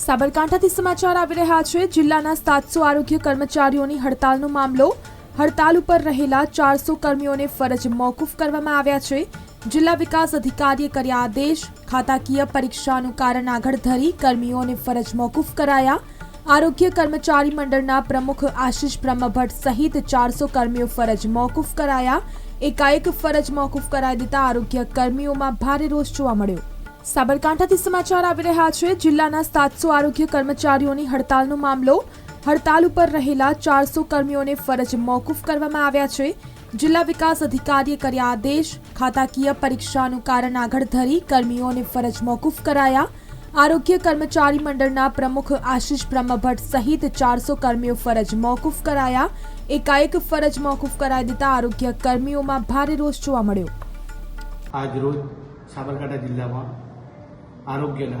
સાબરકાંઠાથી સમાચાર આવી રહ્યા છે. જિલ્લાના સાતસો આરોગ્ય કર્મચારીઓની હડતાલનો મામલો. હડતાલ ઉપર રહેલા ચારસો કર્મીઓને ફરજ મોકૂફ કરવામાં આવ્યા છે. જિલ્લા વિકાસ અધિકારીએ કર્યા આદેશ. ખાતાકીય પરીક્ષાનું કારણ આગળ ધરી કર્મીઓને ફરજ મોકૂફ કરાયા. આરોગ્ય કર્મચારી મંડળના પ્રમુખ આશિષ બ્રહ્મભટ્ટ સહિત ચારસો કર્મીઓ ફરજ મોકૂફ કરાયા. એકાએક ફરજ મોકૂફ કરાવી દેતા આરોગ્ય કર્મીઓમાં ભારે રોષ જોવા મળ્યો. સાબરકાંઠાથી સમાચાર આવી રહ્યા છે. જિલ્લાના સાતસો આરોગ્ય કર્મચારીઓની હડતાલનો મામલો. હડતાલ ઉપર રહેલા ચારસો કર્મીઓને ફરજ મોકૂફ કરવામાં આવ્યા છે. જિલ્લા વિકાસ અધિકારીએ કર્યા આદેશ. ખાતાકીય પરીક્ષાનું કારણ આગળ ધરી કર્મીઓને ફરજ મોકૂફ કરાયા. આરોગ્ય કર્મચારી મંડળના પ્રમુખ આશિષ બ્રહ્મભટ્ટ સહિત ચારસો કર્મીઓ ફરજ મોકૂફ કરાયા. એકાએક ફરજ મોકૂફ કરાવી દેતા આરોગ્ય કર્મીઓમાં ભારે રોષ જોવા મળ્યો. આજ રોજ સાબરકાંઠા જિલ્લામાં આરોગ્યના.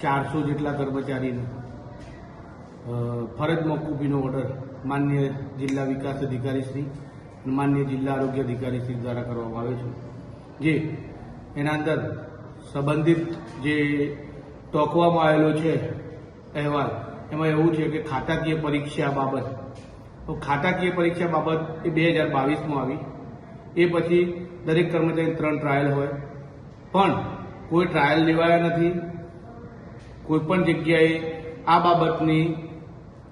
ચારસો જેટલા કર્મચારીને. ફરજ મોકૂફીનો ઓર્ડર માન્ય જિલ્લા વિકાસ અધિકારી શ્રી અને માન્ય જિલ્લા આરોગ્ય અધિકારી શ્રી દ્વારા કરવામાં આવે છે. જે એના અંદર સંબંધિત જે ટોકવામાં આવેલો છે અહેવાલ, એમાં એવું છે કે ખાતાકીય પરીક્ષા બાબત. તો ખાતાકીય પરીક્ષા બાબત એ બે હજાર બાવીસમાં આવી. એ પછી દરેક કર્મચારી ત્રણ ટ્રાયલ હોય. પણ કોઈ ટ્રાયલ લેવાયા નથી, કોઈ પણ જગ્યાએ આ બાબતની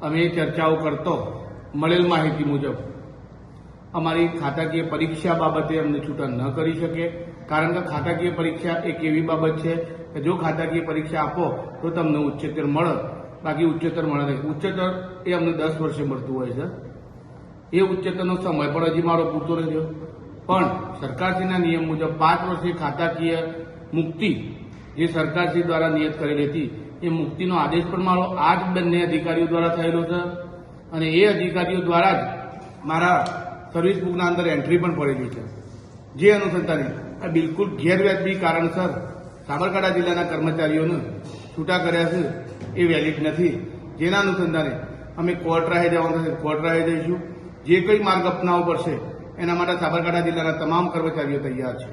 અમે ચર્ચાઓ કરતો, મળેલ માહિતી મુજબ. અમારી ખાતાકીય પરીક્ષા બાબતે અમને છૂટા ન કરી શકે, કારણ કે ખાતાકીય પરીક્ષા એક એવી બાબત છે કે જો ખાતાકીય પરીક્ષા આપો, તો તમને ઉચ્ચતર મળે. બાકી ઉચ્ચતર મળે નહીં. ઉચ્ચતર એ અમને દસ વર્ષે મળતું હોય છે. એ ઉચ્ચતરનો સમય પણ હજી મારો પૂરતો રહ્યો પણ સરકારશ્રીના નિયમ મુજબ પાંચ વર્ષે ખાતાકીય મુક્તિ જે સરકારશ્રી દ્વારા નિયત કરેલી હતી, એ મુક્તિનો આદેશ પણ મારો આ જ બંને અધિકારીઓ દ્વારા થયેલો છે અને એ અધિકારીઓ દ્વારા જ મારા સર્વિસ બુકના અંદર એન્ટ્રી પણ પડેલી છે. જે અનુસંધાને આ બિલકુલ ગેરવ્યાજબી કારણસર સાબરકાંઠા જિલ્લાના કર્મચારીઓને છૂટા કર્યા છે એ વેલિડ નથી. જેના અનુસંધાને અમે કોર્ટ રાહે જવાનું થશે કોર્ટ રાહે જઈશું. જે કંઈ માર્ગ અપનાવવો પડશે, એના માટે સાબરકાંઠા જિલ્લાના તમામ કર્મચારીઓ તૈયાર છે.